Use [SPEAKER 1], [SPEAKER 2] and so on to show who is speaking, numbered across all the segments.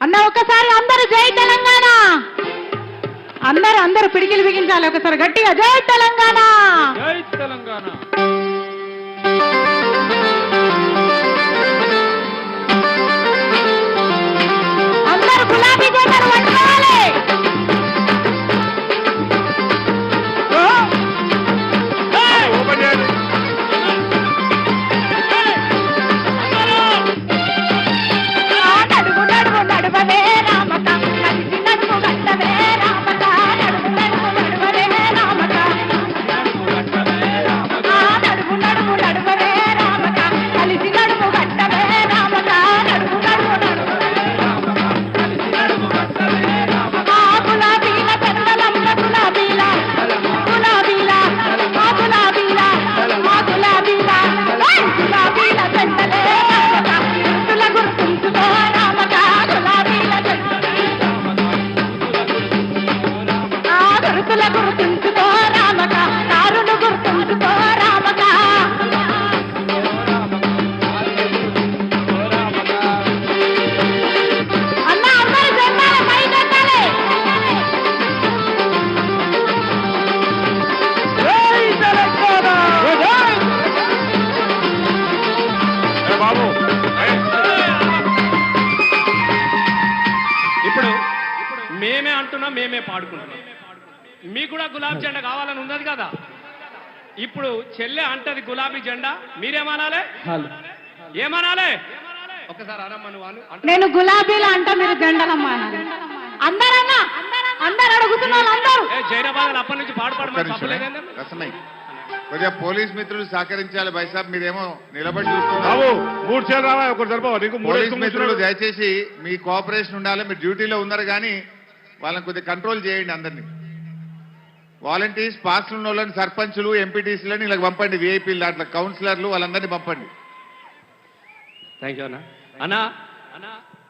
[SPEAKER 1] అన్న ఒకసారి అందరు జై తెలంగాణ. అందరూ అందరూ పిడికిలు బిగించాలి. ఒకసారి గట్టిగా జై తెలంగాణ.
[SPEAKER 2] జై తెలంగాణ.
[SPEAKER 3] పాడుకుంటున్నాం. మీకు కూడా గులాబీ జెండా కావాలని ఉన్నది కదా? ఇప్పుడు చెల్లె అంటది గులాబీ జెండా. మీరేమనాలే? ఏమనాలే? ఒకసారి అనమ్మ నువ్వు
[SPEAKER 1] నేను గులాబీలు అంట మీరు జెండలమ్మా అనాలి అందరన్నా అందరు అడుగుతున్న వాళ్ళు అందరూ.
[SPEAKER 3] ఏ జైరాబాద్ అప్పటి నుంచి
[SPEAKER 4] కొద్దిగా పోలీస్ మిత్రులు సహకరించాలి బైసాబ్ మీరేమో నిలబడి చూస్తున్నారు.
[SPEAKER 2] మూడు రావా మూడు
[SPEAKER 4] పోలీస్ మిత్రులు. దయచేసి మీ కోఆపరేషన్ ఉండాలి మీరు డ్యూటీలో ఉన్నారు కానీ వాళ్ళని కొద్దిగా కంట్రోల్ చేయండి అందరినీ. వాలంటీర్స్ పాస్లు ఉన్న వాళ్ళని సర్పంచులు ఎంపీటీసీలని ఇలా పంపండి విఐపీలు దాంట్లో కౌన్సిలర్లు వాళ్ళందరినీ పంపండి.
[SPEAKER 3] థ్యాంక్ యూ అన్న. అన్నా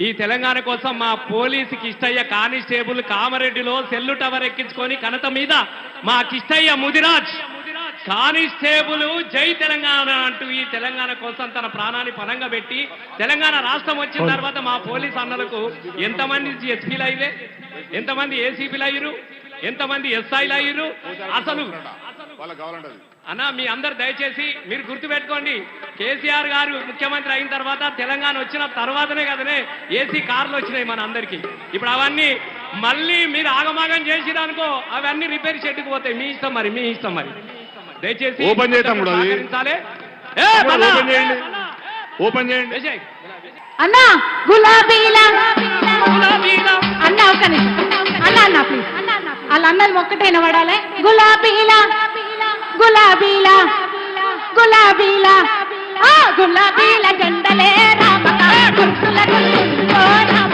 [SPEAKER 3] ఈ తెలంగాణ కోసం మా పోలీసు కిష్టయ్య కానిస్టేబుల్ కామరెడ్డిలో సెల్లు టవర్ ఎక్కించుకొని కనత మీద మా కిష్టయ్య ముదిరాజ్ కానిస్టేబుల్ జై తెలంగాణ అంటూ ఈ తెలంగాణ కోసం తన ప్రాణాన్ని పనంగా పెట్టి తెలంగాణ రాష్ట్రం వచ్చిన తర్వాత మా పోలీస్ అన్నలకు ఎంతమంది ఎస్పీలు అయ్యే? ఎంతమంది ఏసీపీలు అయ్యారు? ఎంతమంది ఎస్ఐలు అయ్యారు? అసలు అన్న మీ అందరు దయచేసి మీరు గుర్తుపెట్టుకోండి కేసీఆర్ గారు ముఖ్యమంత్రి అయిన తర్వాత తెలంగాణ వచ్చిన తర్వాతనే కదనే ఏసీ కార్లు వచ్చినాయి మన అందరికి. ఇప్పుడు అవన్నీ మళ్ళీ మీరు ఆగమాగం చేసిరనుకో అవన్నీ రిపేర్ షెడ్కి పోతాయి. మీ ఇష్టం మరి మీ ఇష్టం మరి. దయచేసి
[SPEAKER 2] ఓపెన్ చేయి తమ్ముడు అది.
[SPEAKER 3] సహకరించాలి. ఏ,
[SPEAKER 2] తమ్ముడు,
[SPEAKER 3] మళ్ళా.
[SPEAKER 2] ఓపెన్ చేయండి. ఓపెన్ చేయండి.
[SPEAKER 1] అన్న గులాబీల?
[SPEAKER 3] గులాబీల.
[SPEAKER 1] అన్న ఒక అన్న అన్న ప్లీజ్ వాళ్ళ అన్నది ఒక్కటైనా పడాలి గులాబీల? గులాబీల? గులాబీల? గులాబీల జెండలే రామక గుర్తుల రామక